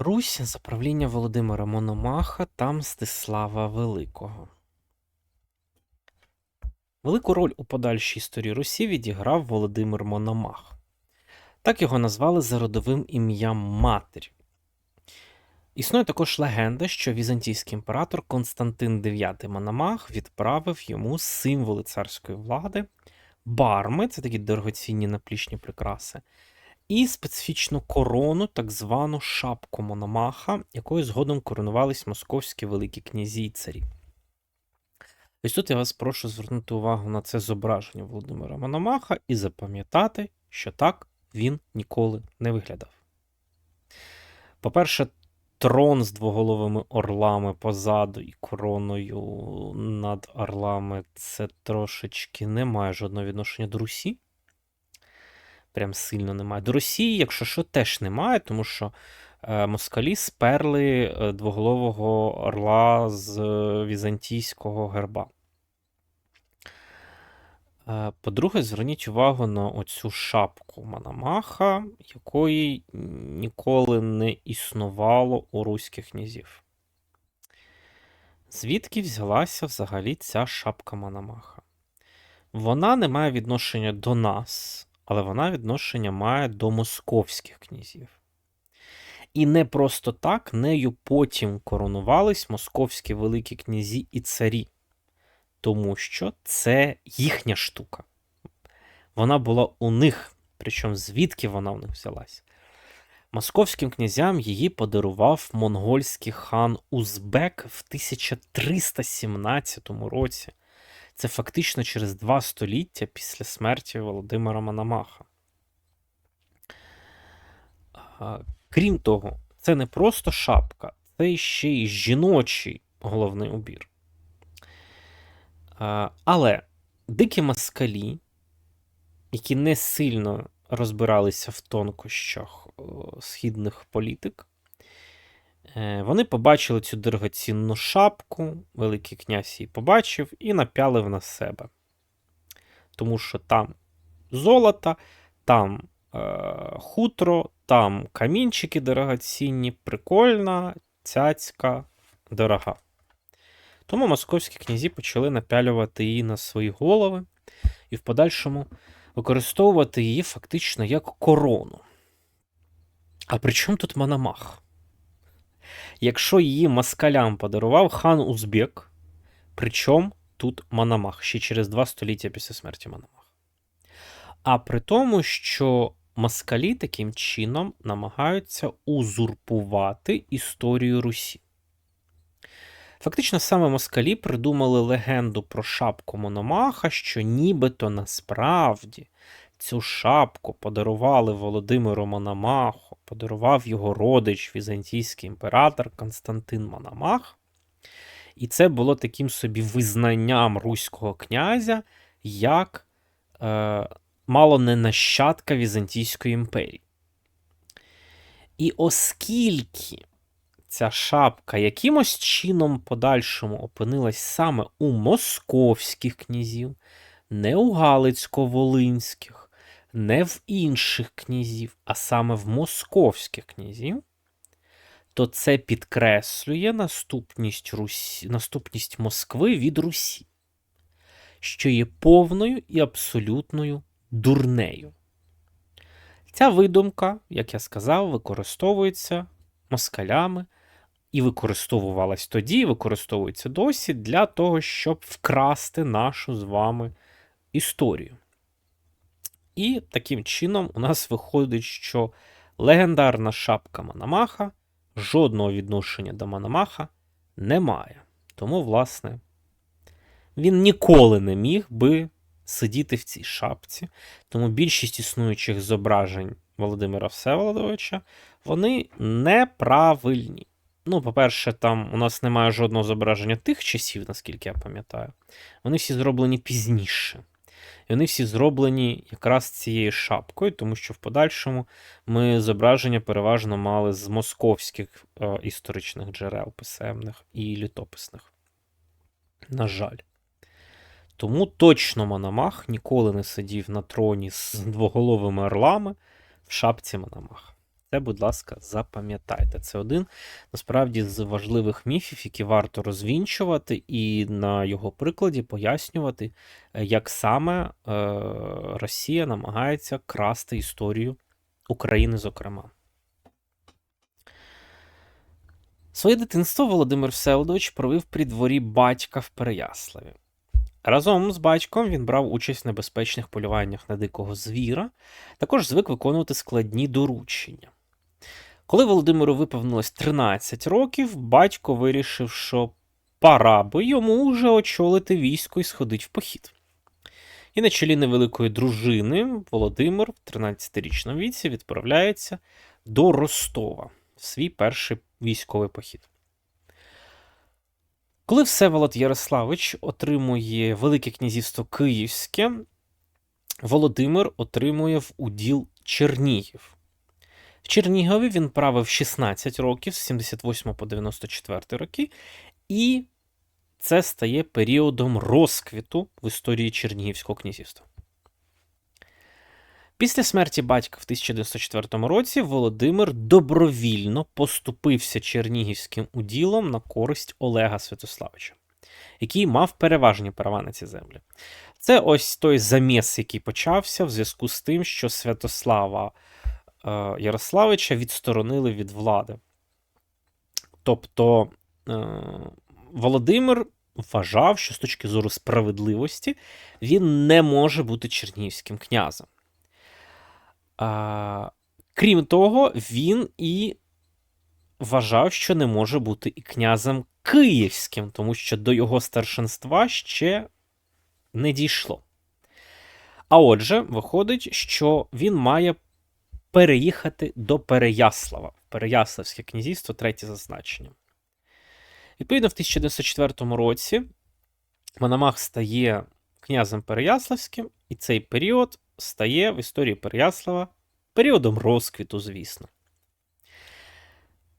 Русь за правління Володимира Мономаха та Мстислава Великого. Велику роль у подальшій історії Русі відіграв Володимир Мономах. Так його назвали за родовим ім'ям матері. Існує також легенда, що візантійський імператор Константин IX Мономах відправив йому символи царської влади, барми це такі дорогоцінні наплічні прикраси, і специфічну корону, так звану шапку Мономаха, якою згодом коронувались московські великі князі і царі. Ось тут я вас прошу звернути увагу на це зображення Володимира Мономаха і запам'ятати, що так він ніколи не виглядав. По-перше, трон з двоголовими орлами позаду і короною над орлами це трошечки не має жодного відношення до Русі. Прям сильно немає. До Росії, якщо що, теж немає, тому що е, москалі сперли е, двоголового орла з е, візантійського герба. По-друге, зверніть увагу на оцю шапку Мономаха, якої ніколи не існувало у руських князів. Звідки взялася взагалі ця шапка Мономаха? Вона не має відношення до нас, але вона відношення має до московських князів. І не просто так нею потім коронувались московські великі князі і царі, тому що це їхня штука. Вона була у них, причому звідки вона у них взялась? Московським князям її подарував монгольський хан Узбек в 1317 році. Це фактично через два століття після смерті Володимира Мономаха. Крім того, це не просто шапка, це ще й жіночий головний убір. Але дикі москалі, які не сильно розбиралися в тонкощах східних політик, Вони побачили цю дорогоцінну шапку, Великий князь її побачив і напялив на себе. Тому що там золото, там е, хутро, там камінчики дорогоцінні, прикольна, цяцька, дорога. Тому московські князі почали напялювати її на свої голови і в подальшому використовувати її фактично як корону. А при чому тут Мономах? Якщо її москалям подарував хан Узбек, причому тут Мономах ще через два століття після смерті Мономаха. А при тому, що москалі таким чином намагаються узурпувати історію Русі. Фактично, саме москалі придумали легенду про шапку Мономаха, що нібито насправді цю шапку подарували Володимиру Мономаху, подарував його родич візантійський імператор Константин Мономах. І це було таким собі визнанням руського князя як е, мало не нащадка Візантійської імперії. І оскільки ця шапка якимось чином подальшому опинилась саме у московських князів, не у Галицько-Волинських, не в інших князів, а саме в московських князів, то це підкреслює наступність, Русі, наступність Москви від Русі, що є повною і абсолютною дурнею. Ця видумка, як я сказав, використовується москалями і використовувалась тоді, і використовується досі для того, щоб вкрасти нашу з вами історію. І таким чином у нас виходить, що легендарна шапка Мономаха жодного відношення до Мономаха не має. Тому, власне, він ніколи не міг би сидіти в цій шапці. Тому більшість існуючих зображень Володимира Всеволодовича вони неправильні. Ну, по-перше, там у нас немає жодного зображення тих часів, наскільки я пам'ятаю. Вони всі зроблені пізніше. І вони всі зроблені якраз цією шапкою, тому що в подальшому ми зображення переважно мали з московських е, історичних джерел писемних і літописних. На жаль. Тому точно Мономах ніколи не сидів на троні з двоголовими орлами в шапці Мономаха. Це, будь ласка, запам'ятайте. Це один насправді з важливих міфів, які варто розвінчувати, і на його прикладі пояснювати, е, як саме е, Росія намагається красти історію України, зокрема. Своє дитинство Володимир Всеволодович провів при дворі батька в Переяславі. Разом з батьком він брав участь в небезпечних полюваннях на дикого звіра, також звик виконувати складні доручення. Коли Володимиру виповнилось 13 років, батько вирішив, що пора би йому вже очолити військо і сходить в похід. І на чолі невеликої дружини Володимир в 13-річному віці відправляється до Ростова в свій перший військовий похід. Коли Всеволод Ярославич отримує Велике князівство Київське, Володимир отримує в уділ Чернігів. В Чернігові він правив 16 років з 78 по 94 роки, і це стає періодом розквіту в історії Чернігівського князівства. Після смерті батька в 1904 році Володимир добровільно поступився чернігівським уділом на користь Олега Святославича, який мав переважні права на ці землі. Це ось той заміс, який почався в зв'язку з тим, що Святослава Ярославича відсторонили від влади. Тобто е, Володимир вважав, що з точки зору справедливості він не може бути чернігівським князем. Крім того, він і вважав, що не може бути і князем київським, тому що до його старшинства ще не дійшло. А отже, виходить, що він має переїхати до Переяслава, Переяславське князівство, третє зазначення. Відповідно, в 1904 році Мономах стає князем Переяславським, і цей період стає в історії Переяслава періодом розквіту, звісно.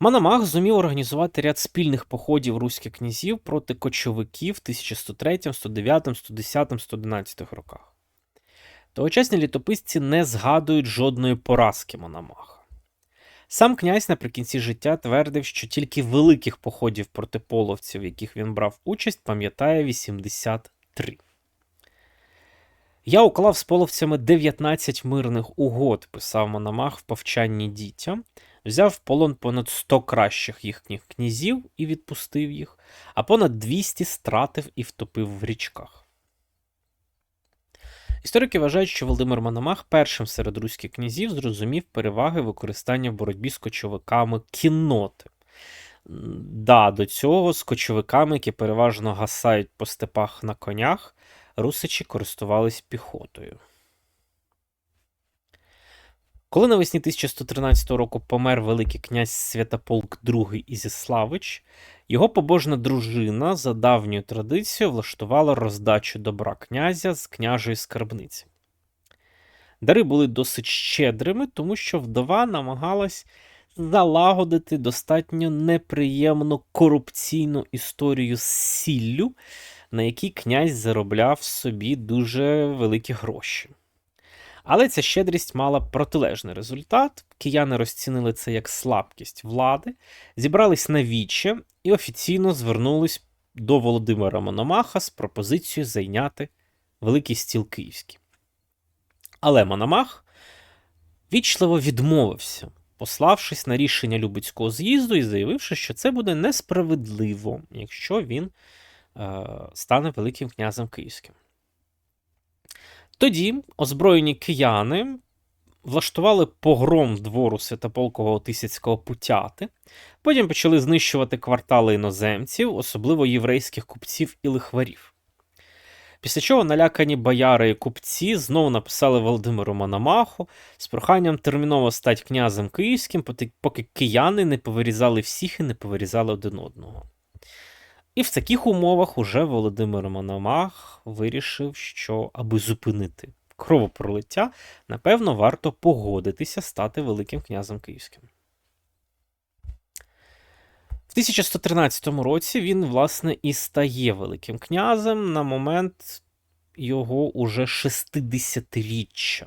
Мономах зумів організувати ряд спільних походів руських князів проти кочовиків в 1103, 109, 110, 111 роках. Тогочасні літописці не згадують жодної поразки Мономаха. Сам князь наприкінці життя твердив, що тільки великих походів проти половців, в яких він брав участь, пам'ятає 83. Я уклав з половцями 19 мирних угод, писав Мономах в повчанні дітям, взяв в полон понад 100 кращих їхніх князів і відпустив їх, а понад 200 стратив і втопив в річках. Історики вважають, що Володимир Мономах першим серед руських князів зрозумів переваги використання в боротьбі з кочовиками кінноти. Да, До цього з кочовиками, які переважно гасають по степах на конях, русичі користувались піхотою. Коли навесні 1113 року помер Великий князь Святополк II Ізіславич, його побожна дружина за давньою традицією влаштувала роздачу добра князя з княжої скарбниці. Дари були досить щедрими, тому що вдова намагалась залагодити достатньо неприємну корупційну історію з сіллю, на якій князь заробляв собі дуже великі гроші. Але ця щедрість мала протилежний результат. Кияни розцінили це як слабкість влади, зібрались на віче і офіційно звернулись до Володимира Мономаха з пропозицією зайняти Великий стіл Київський. Але Мономах вічливо відмовився, пославшись на рішення Любицького з'їзду і заявивши, що це буде несправедливо, якщо він е, стане Великим князем Київським. Тоді озброєні кияни влаштували погром двору Святополкового Тисяцького Путяти, потім почали знищувати квартали іноземців, особливо єврейських купців і лихварів. Після чого налякані бояри і купці знову написали Володимиру Мономаху з проханням терміново стати князем київським, поки кияни не повирізали всіх і не повирізали один одного. І в таких умовах уже Володимир Мономах вирішив, що аби зупинити кровопролиття, напевно, варто погодитися стати Великим князем Київським. В 1113 році він, власне, і стає Великим князем на момент його уже 60-річчя.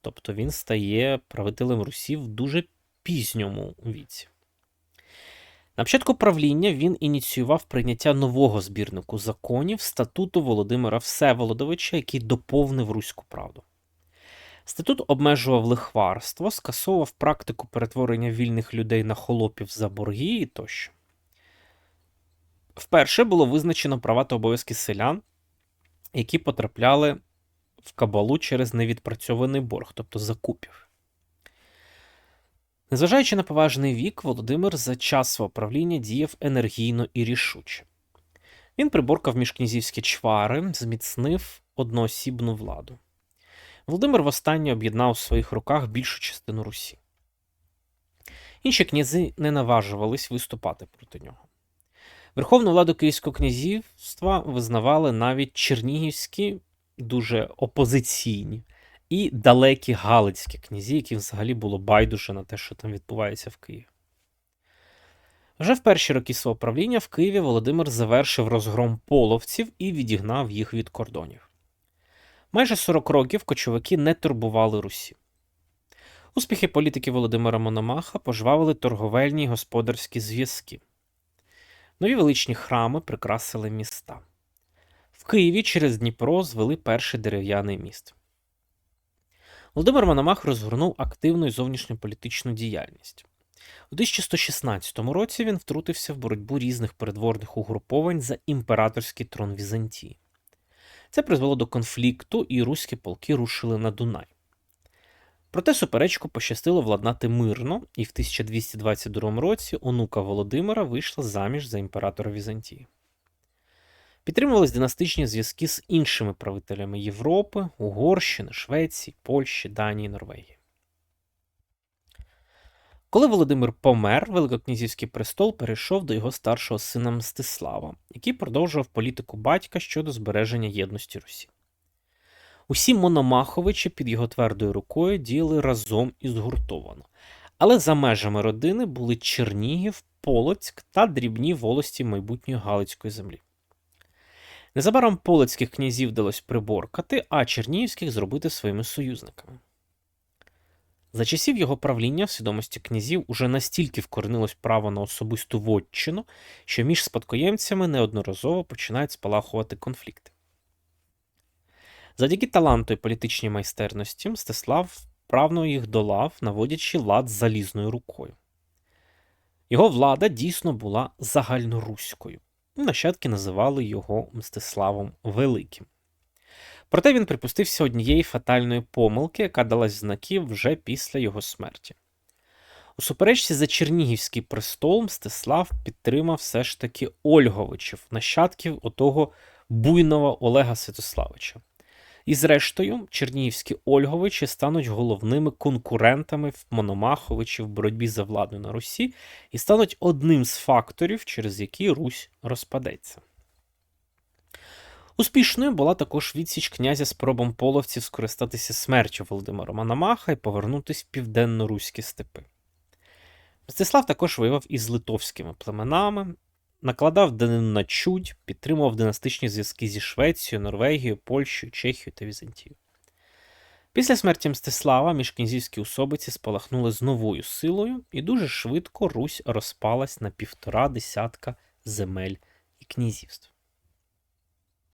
Тобто він стає правителем Русі в дуже пізньому віці. На початку правління він ініціював прийняття нового збірнику законів статуту Володимира Всеволодовича, який доповнив Руську правду. Статут обмежував лихварство, скасовував практику перетворення вільних людей на холопів за борги і тощо. Вперше було визначено права та обов'язки селян, які потрапляли в кабалу через невідпрацьований борг, тобто закупів. Незважаючи на поважний вік, Володимир за час свого правління діяв енергійно і рішуче. Він приборкав міжкнязівські чвари, зміцнив одноосібну владу. Володимир востаннє об'єднав у своїх руках більшу частину Русі. Інші князи не наважувались виступати проти нього. Верховну владу Київського князівства визнавали навіть чернігівські, дуже опозиційні і далекі галицькі князі, яким взагалі було байдуже на те, що там відбувається в Києві. Вже в перші роки свого правління в Києві Володимир завершив розгром половців і відігнав їх від кордонів. Майже 40 років кочовики не турбували Русі. Успіхи політики Володимира Мономаха пожвавили торговельні й господарські зв'язки. Нові величні храми прикрасили міста. В Києві через Дніпро звели перший дерев'яний міст. Володимир Мономах розгорнув активну і зовнішньополітичну діяльність. У 1116 році він втрутився в боротьбу різних передворних угруповань за імператорський трон Візантії. Це призвело до конфлікту, і руські полки рушили на Дунай. Проте суперечку пощастило владнати мирно, і в 1222 році онука Володимира вийшла заміж за імператора Візантії. Підтримувались династичні зв'язки з іншими правителями Європи, Угорщини, Швеції, Польщі, Данії, Норвегії. Коли Володимир помер, Великокнязівський престол перейшов до його старшого сина Мстислава, який продовжував політику батька щодо збереження єдності Русі. Усі Мономаховичі під його твердою рукою діяли разом і згуртовано, але за межами родини були Чернігів, Полоцьк та дрібні волості майбутньої Галицької землі. Незабаром полоцьких князів вдалося приборкати, а чернігівських зробити своїми союзниками. За часів його правління в свідомості князів уже настільки вкоренилось право на особисту вотчину, що між спадкоємцями неодноразово починають спалахувати конфлікти. Завдяки таланту і політичній майстерності Мстислав вправно їх долав, наводячи лад залізною рукою. Його влада дійсно була загальноруською. Нащадки називали його Мстиславом Великим. Проте він припустився однієї фатальної помилки, яка далась знаки вже після його смерті. У суперечці за Чернігівський престол Мстислав підтримав все ж таки Ольговичів, нащадків отого буйного Олега Святославича. І зрештою, Чернігівські Ольговичі стануть головними конкурентами в Мономаховичі в боротьбі за владу на Русі і стануть одним з факторів, через які Русь розпадеться. Успішною була також відсіч князя спробом половців скористатися смертю Володимира Мономаха і повернутися в південно-руські степи. Мстислав також воював із литовськими племенами, накладав данину на чудь, підтримував династичні зв'язки зі Швецією, Норвегією, Польщею, Чехією та Візантією. Після смерті Мстислава міжкнязівські особиці спалахнули з новою силою, і дуже швидко Русь розпалась на півтора десятка земель і князівств.